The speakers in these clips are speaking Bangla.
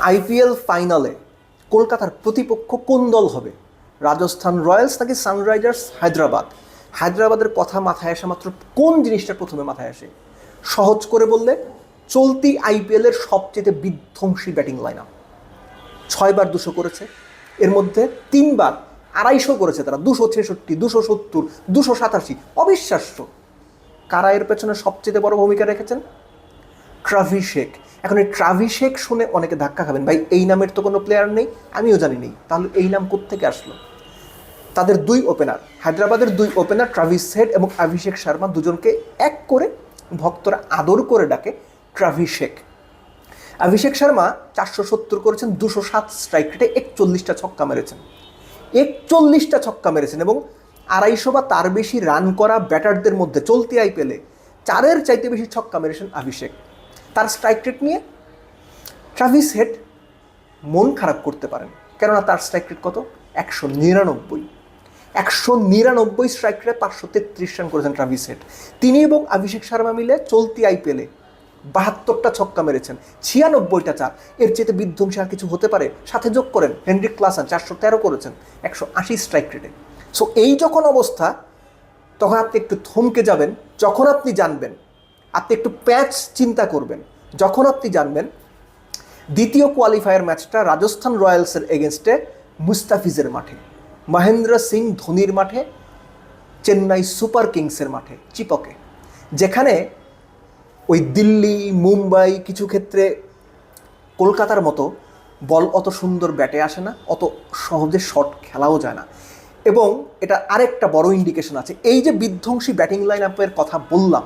আইপিএল ফাইনালে কলকাতার প্রতিপক্ষ কোন দল হবে? রাজস্থান রয়্যালস নাকি সানরাইজার্স হায়দ্রাবাদ? হায়দ্রাবাদের কথা মাথায় আসা মাত্র কোন জিনিসটা প্রথমে মাথায় আসে? সহজ করে বললে, চলতি আইপিএলের সবচেয়ে বিধ্বংসী ব্যাটিং লাইন আপ ছয়বার দুশো করেছে। এর মধ্যে তিনবার আড়াইশো করেছে তারা। দুশো ছেষট্টি, দুশো সত্তর, দুশো সাতাশি। অবিশ্বাস্য। কারা এর পেছনে সবচেয়ে বড় ভূমিকা রেখেছেন? ট্রাভি শেখ। এখন এই ট্রাভি শেখ শুনে অনেকে ধাক্কা খাবেন, ভাই, এই নামের তো কোনো প্লেয়ার নেই, আমিও জানি নেই। তাহলে এই নাম কোত্থেকে আসলো? তাদের দুই ওপেনার হায়দ্রাবাদের দুই ওপেনার ট্রাভিস হেড এবং অভিষেক শর্মা দুজনকে এক করে ভক্তরা আদর করে ডাকে ট্রাভি শেখ। অভিষেক শর্মা চারশো সত্তর করেছেন, দুশো সাত স্ট্রাইক রেটে একচল্লিশটা ছক্কা মেরেছেন। একচল্লিশটা ছক্কা মেরেছেন এবং আড়াইশো বা তার বেশি রান করা ব্যাটারদের মধ্যে চলতি আইপিএলে চারের চাইতে বেশি ছক্কা মেরেছেন অভিষেক। তার স্ট্রাইক রেট নিয়ে ট্রাভিস হেড মন খারাপ করতে পারেন। কেননা তার স্ট্রাইক রেট কত? একশো নিরানব্বই। একশো নিরানব্বই স্ট্রাইক রেটে পাঁচশো তেত্রিশ রান করেছেন ট্রাভিস হেড তিনি এবং অভিষেক শর্মা মিলে চলতি আইপিএলে বাহাত্তরটা ছক্কা মেরেছেন। ছিয়ানব্বইটা চার। এর চেয়ে বিধ্বংসী আর কিছু হতে পারে? সাথে যোগ করেন হেনরিক ক্লাসান, চারশো তেরো করেছেন, একশো আশি স্ট্রাইক রেটে সো এই যখন অবস্থা, তখন আপনি একটু থমকে যাবেন। যখন আপনি জানবেন আপনি একটু প্যাচ চিন্তা করবেন। যখন আপনি জানবেন, দ্বিতীয় কোয়ালিফায়ার ম্যাচটা রাজস্থান রয়্যালসের এগেনস্টে মুস্তাফিজের মাঠে, মহেন্দ্র সিং ধোনির মাঠে, চেন্নাই সুপার কিংসের মাঠে, চিপকে। যেখানে ওই দিল্লি, মুম্বাই কিছু ক্ষেত্রে কলকাতার মতো বল অত সুন্দর ব্যাটে আসে না, অত সহজে শট খেলাও যায় না। এবং এটা আরেকটা বড় ইন্ডিকেশন আছে। এই যে বিধ্বংসী ব্যাটিং লাইন আপের কথা বললাম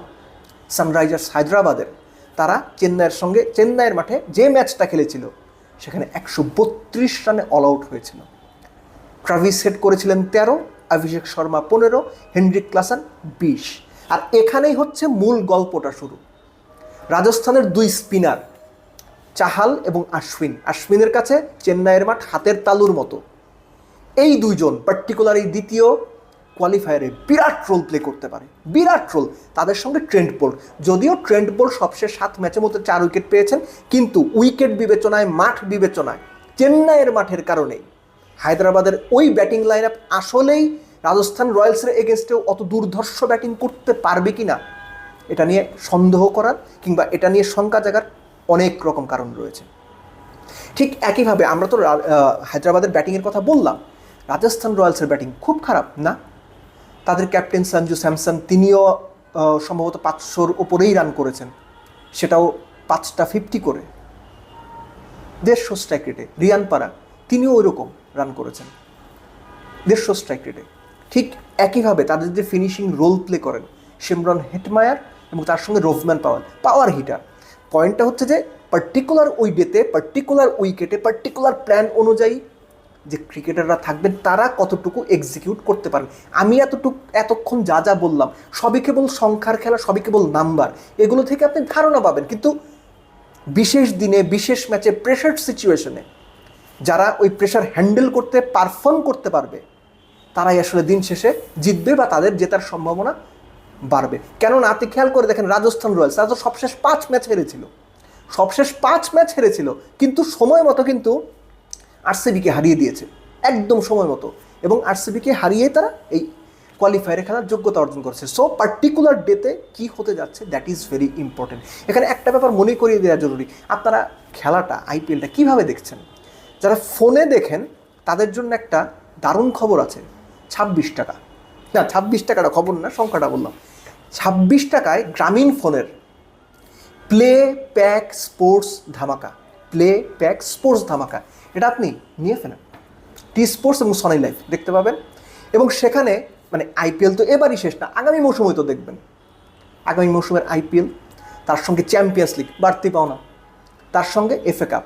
সানরাইজার্স হায়দ্রাবাদের, তারা চেন্নাইয়ের সঙ্গে, চেন্নাইয়ের মাঠে যে ম্যাচটা খেলেছিল, সেখানে একশো বত্রিশ রানে অল আউট হয়েছিল। ট্রাভিস হেড করেছিলেন তেরো, অভিষেক শর্মা পনেরো, হেনরিক ক্লাসান বিশ। আর এখানেই হচ্ছে মূল গল্পটা শুরু। রাজস্থানের দুই স্পিনার, চাহাল এবং আশ্বিন। আশ্বিনের কাছে চেন্নাইয়ের মাঠ হাতের তালুর মতো। এই দুইজন পার্টিকুলার এই দ্বিতীয় কোয়ালিফায়ারে বিরাট রোল প্লে করতে পারে, বিরাট রোল তাদের সঙ্গে ট্রেন্ড বোল্ট যদিও ট্রেন্ড বোল্ট সবশেষ সাত ম্যাচের মধ্যে চার উইকেট পেয়েছেন, কিন্তু উইকেট বিবেচনায়, মাঠ বিবেচনায়, চেন্নাইয়ের মাঠের কারণেই হায়দ্রাবাদের ওই ব্যাটিং লাইন আপ আসলেই রাজস্থান রয়্যালসের এগেনস্টেও অত দুর্ধর্ষ ব্যাটিং করতে পারবে কি না এটা নিয়ে সন্দেহ করার কিংবা এটা নিয়ে শঙ্কা জাগার অনেক রকম কারণ রয়েছে। ঠিক একইভাবে আমরা তো হায়দ্রাবাদের ব্যাটিংয়ের কথা বললাম, রাজস্থান রয়্যালসের ব্যাটিং খুব খারাপ, না? তাদের ক্যাপ্টেন সঞ্জু স্যামসন, তিনিও সম্ভবত পাঁচশোর ওপরেই রান করেছেন। সেটাও পাঁচটা ফিফটি করে। দেড়শো স্ট্রাইক রেটে রিয়ান পারা তিনিও ওই রকম রান করেছেন। দেড়শো স্ট্রাইক রেটে ঠিক একইভাবে তাদের যে ফিনিশিং রোল প্লে করেন সিমরন হেটমায়ার এবং তার সঙ্গে রোভম্যান পাওয়ার পাওয়ার হিটার পয়েন্টটা হচ্ছে যে পার্টিকুলার ওই ডেতে পার্টিকুলার উইকেটে পার্টিকুলার প্ল্যান অনুযায়ী যে ক্রিকেটাররা থাকবেন, তারা কতটুকু এক্সিকিউট করতে পারেন। আমি এতটুকু, এতক্ষণ যা যা বললাম, সবই কেবল সংখ্যার খেলা, সবই কেবল নাম্বার, এগুলো থেকে আপনি ধারণা পাবেন। কিন্তু বিশেষ দিনে, বিশেষ ম্যাচে প্রেশার সিচুয়েশনে যারা ওই প্রেশার হ্যান্ডেল করতে পারফর্ম করতে পারবে, তারাই আসলে দিন শেষে জিতবে বা তাদের জেতার সম্ভাবনা বাড়বে। কেননা, আপনি খেয়াল করে দেখেন, রাজস্থান রয়্যালস, তারা তো সবশেষ পাঁচ ম্যাচ হেরেছিল। সবশেষ পাঁচ ম্যাচ হেরেছিল, কিন্তু সময় মতো কিন্তু আরসিবিকে হারিয়ে দিয়েছে, একদম সময় মতো। এবং আরসিবিকে হারিয়ে তারা এই কোয়ালিফায়ারে খেলার যোগ্যতা অর্জন করেছে। সো পার্টিকুলার ডেতে কি হতে যাচ্ছে দ্যাট ইজ ভেরি ইম্পর্টেন্ট এখানে একটা ব্যাপার মনে করিয়ে দেওয়া জরুরি। আপনারা খেলাটা আইপিএলটা কীভাবে দেখছেন? যারা ফোনে দেখেন, তাদের জন্য একটা দারুণ খবর আছে, ছাব্বিশ টাকা। না, ছাব্বিশ টাকাটা খবর না, সংখ্যাটা বললাম। ছাব্বিশ টাকায় গ্রামীণ ফোনের প্লে প্যাক স্পোর্টস ধামাকা। প্লে, প্যাক, স্পোর্টস ধামাকা। এটা আপনি নিয়ে ফেলেন। টি স্পোর্টস এবং সনি লাইফ দেখতে পাবেন। এবং সেখানে মানে আইপিএল তো এবারই শেষ না, আগামী মৌসুমে তো দেখবেন। আগামী মৌসুমের আইপিএল তার সঙ্গে চ্যাম্পিয়ন্স লিগ, বাড়তি পাওনা। তার সঙ্গে এফএ কাপ।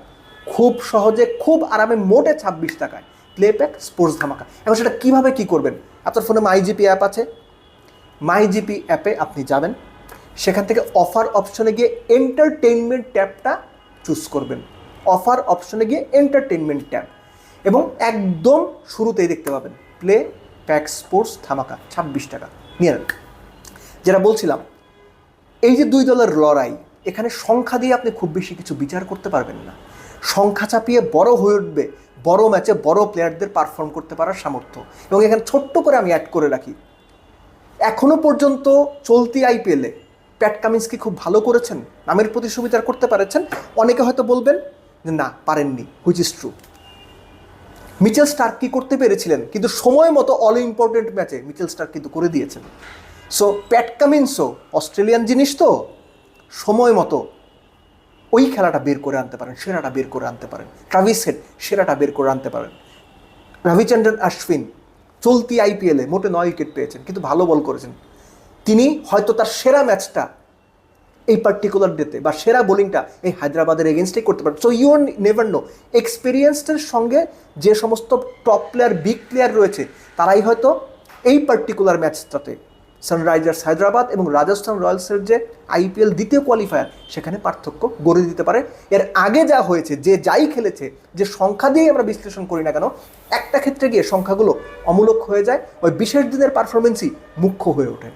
খুব সহজে, খুব আরামে, মোটে ছাব্বিশ টাকায় প্লে, প্যাক, স্পোর্টস ধামাকা। এখন সেটা কীভাবে কী করবেন? আপনার ফোনে মাইজিপি অ্যাপ আছে। মাইজিপি অ্যাপে আপনি যাবেন। সেখান থেকে অফার অপশনে গিয়ে এন্টারটেইনমেন্ট ট্যাবটা চুজ করবেন। অফার অপশনে গিয়ে এন্টারটেনমেন্ট ট্যাব এবং একদম শুরুতেই দেখতে পাবেন প্লে প্যাক স্পোর্টস ধামাকা ছাব্বিশ টাকা। নিয়ে যেটা বলছিলাম, এই যে দুই দলের লড়াই, এখানে সংখ্যা দিয়ে আপনি খুব বেশি কিছু বিচার করতে পারবেন না। সংখ্যা চাপিয়ে বড় হয়ে উঠবে, বড় ম্যাচে বড় প্লেয়ারদের পারফর্ম করতে পারার সামর্থ্য। এবং এখানে ছোট্ট করে আমি অ্যাড করে রাখি, এখনও পর্যন্ত চলতি আইপিএলে প্যাট কামিন্সকে খুব ভালো করেছেন, নামের প্রতি সুবিচার করতে পারেছেন। অনেকে হয়তো বলবেন যে না, পারেননি which is true Mitchell Starc কি করতে পেরেছিলেন? কিন্তু সময় মতো অল ইম্পর্টেন্ট ম্যাচে মিচেল স্টার কিন্তু করে দিয়েছেন। সো প্যাট কামিন্সও অস্ট্রেলিয়ান জিনিস তো, সময় মতো ওই খেলাটা বের করে আনতে পারেন, সেরাটা বের করে আনতে পারেন। ট্রাভিস হেড সেরাটা বের করে আনতে পারেন। রবিচন্দ্রন অশ্বিন চলতি আইপিএলে মোটে নয় উইকেট পেয়েছেন, কিন্তু ভালো বল করেছেন। তিনি হয়তো তার সেরা ম্যাচটা এই পার্টিকুলার ডেতে বা সেরা বোলিংটা এই হায়দ্রাবাদের এগেনস্টেই করতে পারে সো ইউ নেভার নো এক্সপিরিয়েন্সের সঙ্গে যে সমস্ত টপ প্লেয়ার বিগ প্লেয়ার রয়েছে, তারাই হয়তো এই পার্টিকুলার ম্যাচটাতে সানরাইজার্স হায়দ্রাবাদ এবং রাজস্থান রয়্যালসের যে আইপিএল দ্বিতীয় কোয়ালিফায়ার সেখানে পার্থক্য গড়ে দিতে পারে। এর আগে যা হয়েছে, যে যাই খেলেছে, যে সংখ্যা দিয়েই আমরা বিশ্লেষণ করি না কেন, একটা ক্ষেত্রে গিয়ে সংখ্যাগুলো অমূলক হয়ে যায়। ওই বিশেষ দিনের পারফরমেন্সই মুখ্য হয়ে ওঠে।